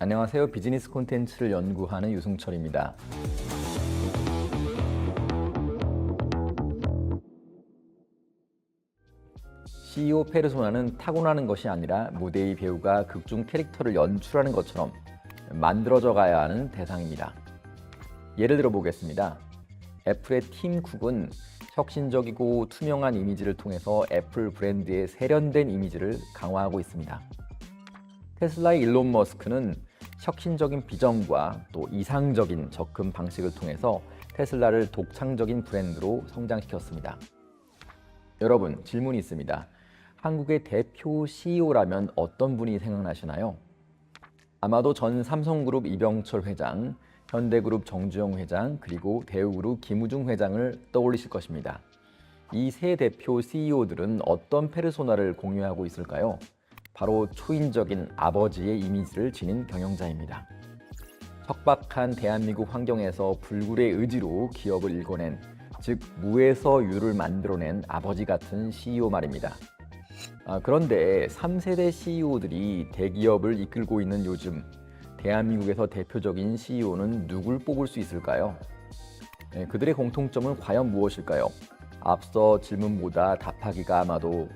안녕하세요. 비즈니스 콘텐츠를 연구하는 유승철입니다. CEO 페르소나는 타고나는 것이 아니라 무대의 배우가 극중 캐릭터를 연출하는 것처럼 만들어져 가야 하는 대상입니다. 예를 들어 보겠습니다. 애플의 팀 쿡은 혁신적이고 투명한 이미지를 통해서 애플 브랜드의 세련된 이미지를 강화하고 있습니다. 테슬라의 일론 머스크는 혁신적인 비전과 또 이상적인 접근 방식을 통해서 테슬라를 독창적인 브랜드로 성장시켰습니다. 여러분, 질문이 있습니다. 한국의 대표 CEO라면 어떤 분이 생각나시나요? 아마도 전 삼성그룹 이병철 회장, 현대그룹 정주영 회장, 그리고 대우그룹 김우중 회장을 떠올리실 것입니다. 이 세 대표 CEO들은 어떤 페르소나를 공유하고 있을까요? 바로 초인적인 아버지의 이미지를 지닌 경영자입니다. 척박한 대한민국 환경에서 불굴의 의지로 기업을 일궈낸, 즉 무에서 유를 만들어낸 아버지 같은 CEO 말입니다. 아, 그런데 3세대 CEO들이 대기업을 이끌고 있는 요즘 대한민국에서 대표적인 CEO는 누굴 뽑을 수 있을까요? 네, 그들의 공통점은 과연 무엇일까요? 앞서 질문보다 답하기가 아마도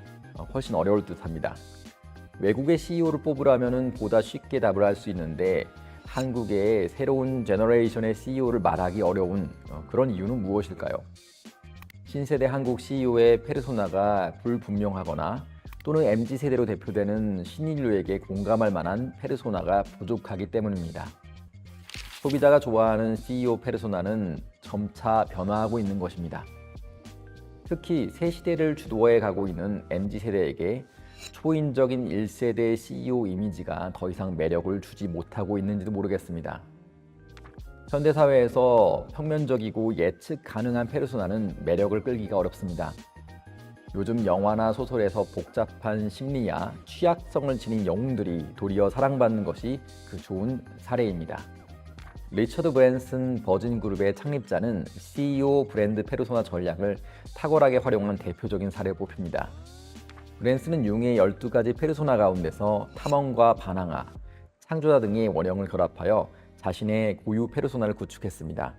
훨씬 어려울 듯합니다. 외국의 CEO를 뽑으라면 보다 쉽게 답을 할 수 있는데 한국의 새로운 제너레이션의 CEO를 말하기 어려운 어, 그런 이유는 무엇일까요? 신세대 한국 CEO의 페르소나가 불분명하거나 또는 MZ 세대로 대표되는 신인류에게 공감할 만한 페르소나가 부족하기 때문입니다. 소비자가 좋아하는 CEO 페르소나는 점차 변화하고 있는 것입니다. 특히 새 시대를 주도해 가고 있는 MZ 세대에게 초인적인 1세대 CEO 이미지가 더 이상 매력을 주지 못하고 있는지도 모르겠습니다. 현대 사회에서 평면적이고 예측 가능한 페르소나는 매력을 끌기가 어렵습니다. 요즘 영화나 소설에서 복잡한 심리야 취약성을 지닌 영웅들이 도리어 사랑받는 것이 그 좋은 사례입니다. 리처드 브랜슨 버진 그룹의 창립자는 CEO 브랜드 페르소나 전략을 탁월하게 활용한 대표적인 사례로 뽑힙니다. 브랜슨은 융의 12가지 페르소나 가운데서 탐험과 반항아, 창조자 등의 원형을 결합하여 자신의 고유 페르소나를 구축했습니다.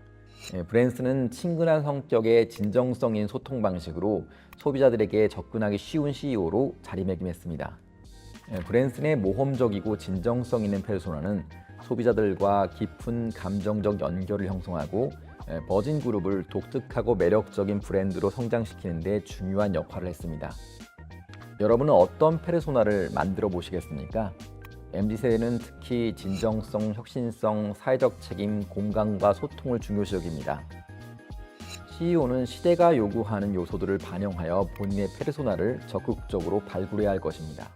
예, 브랜슨은 친근한 성격의 진정성인 소통 방식으로 소비자들에게 접근하기 쉬운 CEO로 자리매김했습니다. 예, 브랜슨의 모험적이고 진정성 있는 페르소나는 소비자들과 깊은 감정적 연결을 형성하고 예, 버진 그룹을 독특하고 매력적인 브랜드로 성장시키는 데 중요한 역할을 했습니다. 여러분은 어떤 페르소나를 만들어 보시겠습니까? MZ세대는 특히 진정성, 혁신성, 사회적 책임, 공감과 소통을 중요시 여깁니다. CEO는 시대가 요구하는 요소들을 반영하여 본인의 페르소나를 적극적으로 발굴해야 할 것입니다.